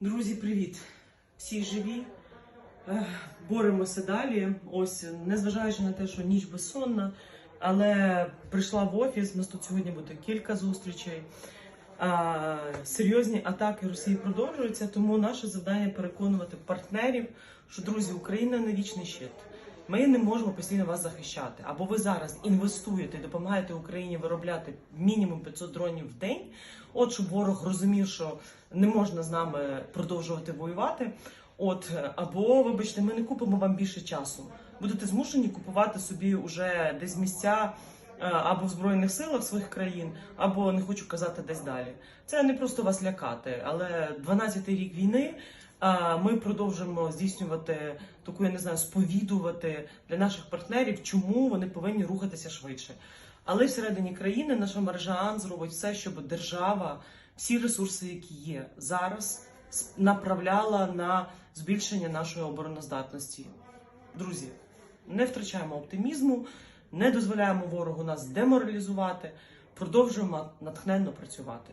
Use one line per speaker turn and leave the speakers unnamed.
Друзі, привіт! Всі живі. Боремося далі. Ось, незважаючи на те, що ніч безсонна, але прийшла в офіс. У нас тут сьогодні буде кілька зустрічей. А, серйозні атаки Росії продовжуються, тому наше завдання переконувати партнерів, що друзі, Україна не вічний щит. Ми не можемо постійно вас захищати. Або ви зараз інвестуєте допомагаєте Україні виробляти мінімум 500 дронів в день. От щоб ворог розумів, що не можна з нами продовжувати воювати. От або, вибачте, ми не купимо вам більше часу. Будете змушені купувати собі уже десь місця е, або в збройних силах своїх країн, або не хочу казати десь далі. Це не просто вас лякати, але 12-й рік війни. Ми продовжуємо здійснювати таку, я не знаю, сповідувати для наших партнерів, чому вони повинні рухатися швидше. Але всередині країни наша мережа зробить все, щоб держава всі ресурси, які є зараз, направляла на збільшення нашої обороноздатності. Друзі, не втрачаємо оптимізму, не дозволяємо ворогу нас деморалізувати, продовжуємо натхненно працювати.